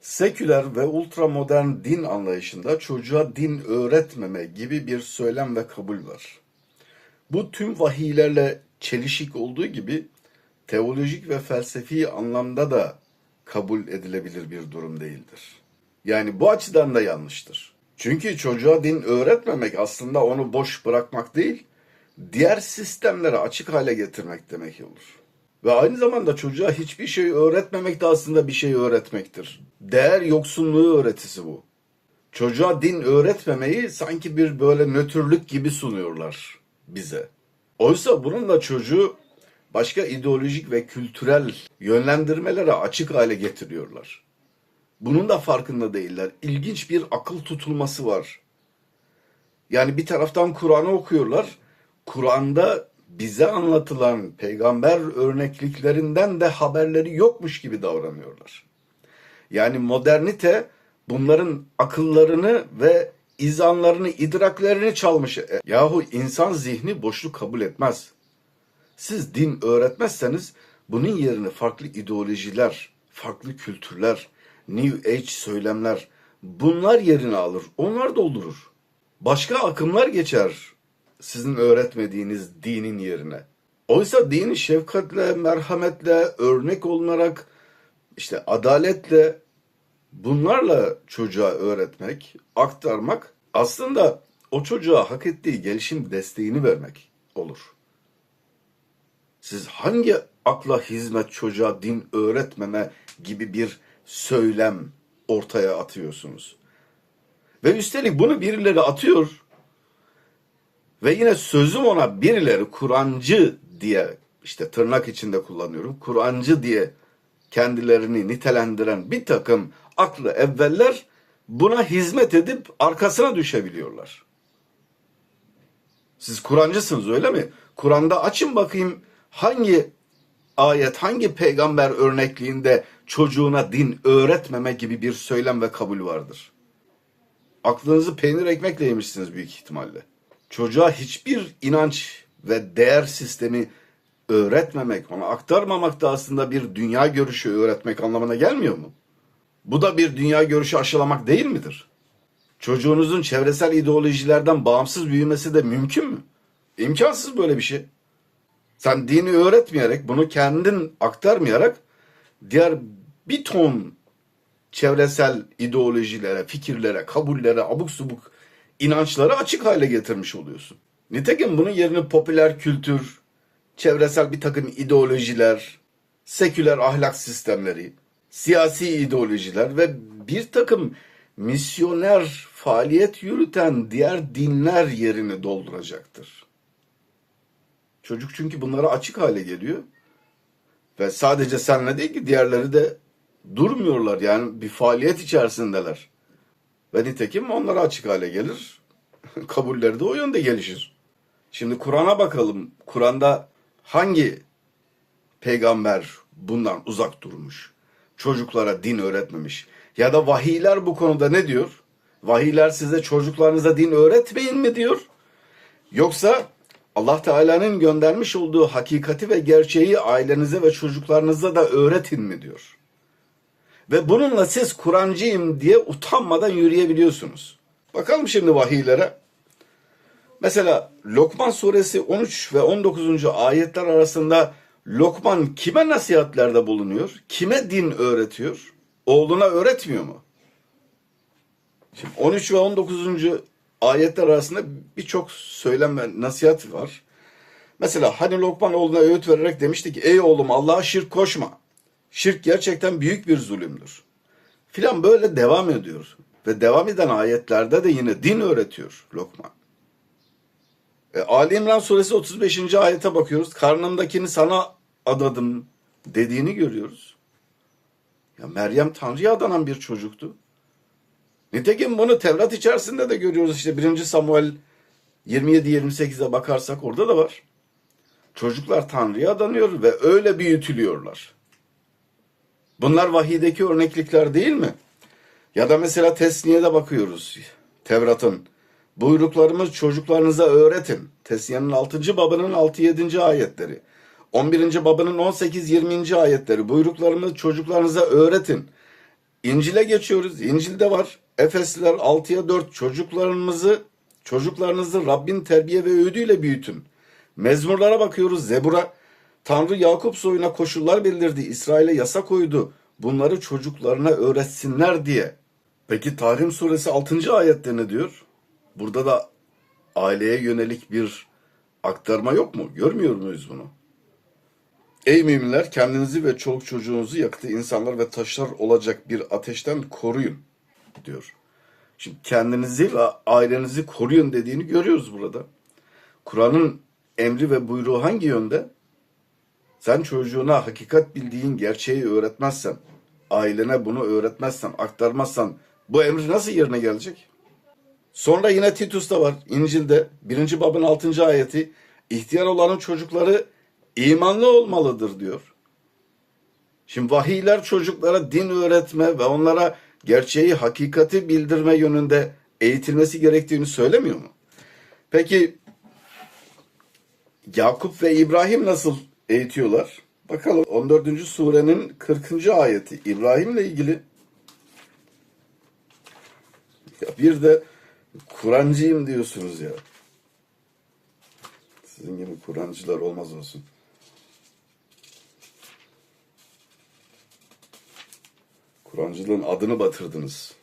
Seküler ve ultramodern din anlayışında çocuğa din öğretmeme gibi bir söylem ve kabul var. Bu tüm vahiylerle çelişik olduğu gibi teolojik ve felsefi anlamda da kabul edilebilir bir durum değildir. Yani bu açıdan da yanlıştır. Çünkü çocuğa din öğretmemek aslında onu boş bırakmak değil, diğer sistemlere açık hale getirmek demek olur. Ve aynı zamanda çocuğa hiçbir şey öğretmemek de aslında bir şey öğretmektir. Değer yoksunluğu öğretisi bu. Çocuğa din öğretmemeyi sanki bir böyle nötrlük gibi sunuyorlar bize. Oysa bununla çocuğu başka ideolojik ve kültürel yönlendirmelere açık hale getiriyorlar. Bunun da farkında değiller. İlginç bir akıl tutulması var. Yani bir taraftan Kur'an'ı okuyorlar. Kur'an'da bize anlatılan peygamber örnekliklerinden de haberleri yokmuş gibi davranıyorlar. Yani modernite bunların akıllarını ve izanlarını, idraklerini çalmış. E, Yahu insan zihni boşluk kabul etmez. Siz din öğretmezseniz bunun yerine farklı ideolojiler, farklı kültürler, New Age söylemler bunlar yerini alır. Onlar doldurur. Başka akımlar geçer sizin öğretmediğiniz dinin yerine. Oysa dini şefkatle, merhametle, örnek olunarak, işte adaletle bunlarla çocuğa öğretmek, aktarmak aslında o çocuğa hak ettiği gelişim desteğini vermek olur. Siz hangi akla hizmet çocuğa din öğretmeme gibi bir söylem ortaya atıyorsunuz? Ve üstelik bunu birileri atıyor ve yine sözüm ona birileri Kur'ancı diye işte tırnak içinde kullanıyorum. Kur'ancı diye kendilerini nitelendiren bir takım aklı evveller buna hizmet edip arkasına düşebiliyorlar. Siz Kur'ancısınız öyle mi? Kur'an'da açın bakayım hangi ayet, hangi peygamber örnekliğinde çocuğuna din öğretmeme gibi bir söylem ve kabul vardır. Aklınızı peynir ekmekle yemişsiniz büyük ihtimalle. Çocuğa hiçbir inanç ve değer sistemi öğretmemek, ona aktarmamak da aslında bir dünya görüşü öğretmek anlamına gelmiyor mu? Bu da bir dünya görüşü aşılamak değil midir? Çocuğunuzun çevresel ideolojilerden bağımsız büyümesi de mümkün mü? İmkansız böyle bir şey. Sen dini öğretmeyerek, bunu kendin aktarmayarak diğer bir ton çevresel ideolojilere, fikirlere, kabullere, abuk subuk inançları açık hale getirmiş oluyorsun. Nitekim bunun yerine popüler kültür, çevresel bir takım ideolojiler, seküler ahlak sistemleri, siyasi ideolojiler ve bir takım misyoner faaliyet yürüten diğer dinler yerini dolduracaktır. Çocuk çünkü bunlara açık hale geliyor. Ve sadece senle değil ki diğerleri de durmuyorlar. Yani bir faaliyet içerisindeler. Ve nitekim onlara açık hale gelir. Kabulleri de o yönde gelişir. Şimdi Kur'an'a bakalım. Kur'an'da hangi peygamber bundan uzak durmuş? Çocuklara din öğretmemiş. Ya da vahiyler bu konuda ne diyor? Vahiyler size çocuklarınıza din öğretmeyin mi diyor? Yoksa Allah Teala'nın göndermiş olduğu hakikati ve gerçeği ailenize ve çocuklarınıza da öğretin mi diyor. Ve bununla siz Kur'ancıyım diye utanmadan yürüyebiliyorsunuz. Bakalım şimdi vahiylere. Mesela Lokman suresi 13 ve 19. ayetler arasında Lokman kime nasihatlerde bulunuyor? Kime din öğretiyor? Oğluna öğretmiyor mu? Şimdi 13 ve 19. ayetler arasında birçok söylem ve nasihat var. Mesela hani Lokman oğluna öğüt vererek demişti ki ey oğlum Allah'a şirk koşma. Şirk gerçekten büyük bir zulümdür. Filan böyle devam ediyor. Ve devam eden ayetlerde de yine din öğretiyor Lokman. E, Ali İmran suresi 35. ayete bakıyoruz. Karnımdakini sana adadım dediğini görüyoruz. Ya Meryem Tanrı'ya adanan bir çocuktu. Nitekim bunu Tevrat içerisinde de görüyoruz. İşte 1. Samuel 27-28'e bakarsak orada da var. Çocuklar Tanrı'ya adanıyor ve öyle büyütülüyorlar. Bunlar vahiydeki örneklikler değil mi? Ya da mesela Tesniye'de bakıyoruz. Tevrat'ın. Buyruklarımız çocuklarınıza öğretin. Tesniye'nin 6. babının 6-7. ayetleri. 11. babının 18-20. ayetleri. Buyruklarımız çocuklarınıza öğretin. İncil'e geçiyoruz. İncil'de var. Efesliler 6'ya 4 çocuklarınızı çocuklarınızı Rabbin terbiye ve öğüdüyle büyütün. Mezmurlara bakıyoruz. Zebur'a Tanrı Yakup soyuna koşullar bildirdi. İsrail'e yasa koydu. Bunları çocuklarına öğretsinler diye. Peki Tahrim suresi 6. ayette ne diyor? Burada da aileye yönelik bir aktarma yok mu? Görmüyor muyuz bunu? Ey müminler kendinizi ve çoluk çocuğunuzu yakıtı insanlar ve taşlar olacak bir ateşten koruyun diyor. Şimdi kendinizi ve ailenizi koruyun dediğini görüyoruz burada. Kur'an'ın emri ve buyruğu hangi yönde? Sen çocuğuna hakikat bildiğin gerçeği öğretmezsen, ailene bunu öğretmezsen, aktarmazsan bu emir nasıl yerine gelecek? Sonra yine Titus'ta var. İncil'de 1. babın 6. ayeti ihtiyar olanın çocukları imanlı olmalıdır diyor. Şimdi vahiyler çocuklara din öğretme ve onlara gerçeği, hakikati bildirme yönünde eğitilmesi gerektiğini söylemiyor mu? Peki Yakup ve İbrahim nasıl eğitiyorlar? Bakalım 14. surenin 40. ayeti İbrahim'le ilgili. Ya bir de Kur'ancıyım diyorsunuz ya. Sizin gibi Kur'ancılar olmaz olsun. Kur'ancılığın adını batırdınız.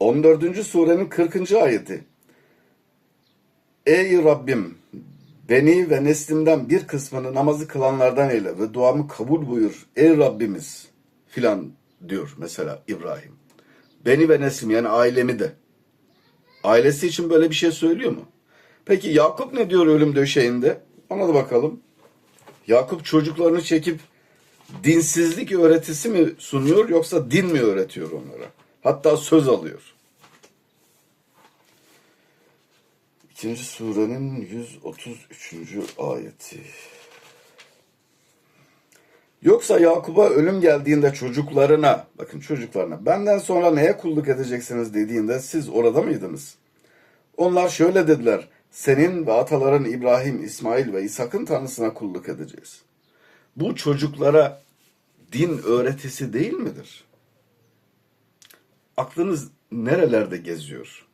14. surenin 40. ayeti. Ey Rabbim beni ve neslimden bir kısmını namazı kılanlardan eyle ve duamı kabul buyur. Ey Rabbimiz filan diyor mesela İbrahim. Beni ve neslim yani ailemi de. Ailesi için böyle bir şey söylüyor mu? Peki Yakup ne diyor ölüm döşeğinde? Ona da bakalım. Yakup çocuklarını çekip dinsizlik öğretisi mi sunuyor yoksa din mi öğretiyor onlara? Hatta söz alıyor. İkinci surenin 133. ayeti. Yoksa Yakup'a ölüm geldiğinde çocuklarına, bakın çocuklarına, benden sonra neye kulluk edeceksiniz dediğinde siz orada mıydınız? Onlar şöyle dediler, senin ve ataların İbrahim, İsmail ve İshak'ın tanrısına kulluk edeceğiz. Bu çocuklara din öğretisi değil midir? Aklınız nerelerde geziyor?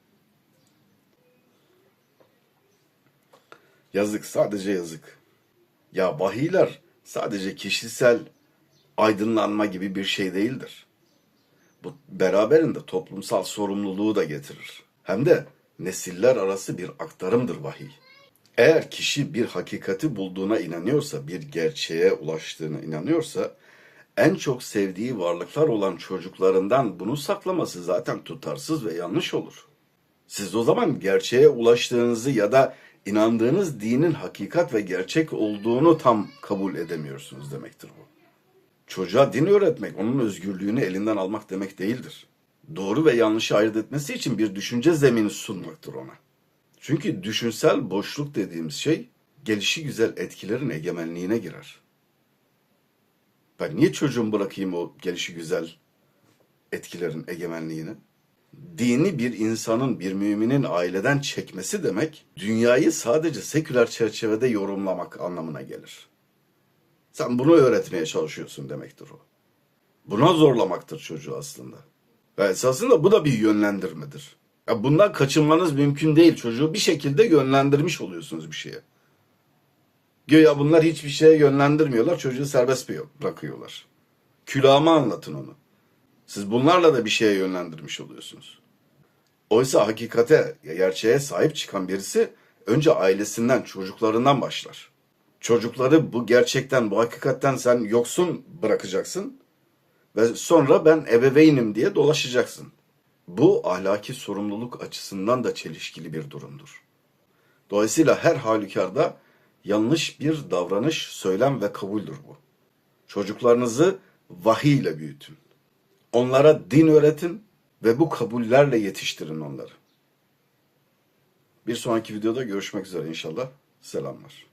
Yazık, sadece yazık. Ya vahiler sadece kişisel aydınlanma gibi bir şey değildir. Bu beraberinde toplumsal sorumluluğu da getirir. Hem de nesiller arası bir aktarımdır vahiy. Eğer kişi bir hakikati bulduğuna inanıyorsa, bir gerçeğe ulaştığına inanıyorsa, en çok sevdiği varlıklar olan çocuklarından bunu saklaması zaten tutarsız ve yanlış olur. Siz o zaman gerçeğe ulaştığınızı ya da inandığınız dinin hakikat ve gerçek olduğunu tam kabul edemiyorsunuz demektir bu. Çocuğa din öğretmek, onun özgürlüğünü elinden almak demek değildir. Doğru ve yanlışı ayırt etmesi için bir düşünce zemini sunmaktır ona. Çünkü düşünsel boşluk dediğimiz şey gelişi güzel etkilerin egemenliğine girer. Ben niye çocuğumu bırakayım o gelişi güzel etkilerin egemenliğini? Dini bir insanın, bir müminin aileden çekmesi demek, dünyayı sadece seküler çerçevede yorumlamak anlamına gelir. Sen bunu öğretmeye çalışıyorsun demektir o. Buna zorlamaktır çocuğu aslında. Ve esasında bu da bir yönlendirmedir. Ya bundan kaçınmanız mümkün değil. Çocuğu bir şekilde yönlendirmiş oluyorsunuz bir şeye. Güya bunlar hiçbir şeye yönlendirmiyorlar. Çocuğu serbest bırakıyorlar. Külahıma anlatın onu. Siz bunlarla da bir şeye yönlendirmiş oluyorsunuz. Oysa hakikate, gerçeğe sahip çıkan birisi önce ailesinden, çocuklarından başlar. Çocukları bu gerçekten, bu hakikatten sen yoksun bırakacaksın ve sonra ben ebeveynim diye dolaşacaksın. Bu ahlaki sorumluluk açısından da çelişkili bir durumdur. Dolayısıyla her halükarda yanlış bir davranış, söylem ve kabuldür bu. Çocuklarınızı vahiy ile büyütün. Onlara din öğretin ve bu kabullerle yetiştirin onları. Bir sonraki videoda görüşmek üzere inşallah. Selamlar.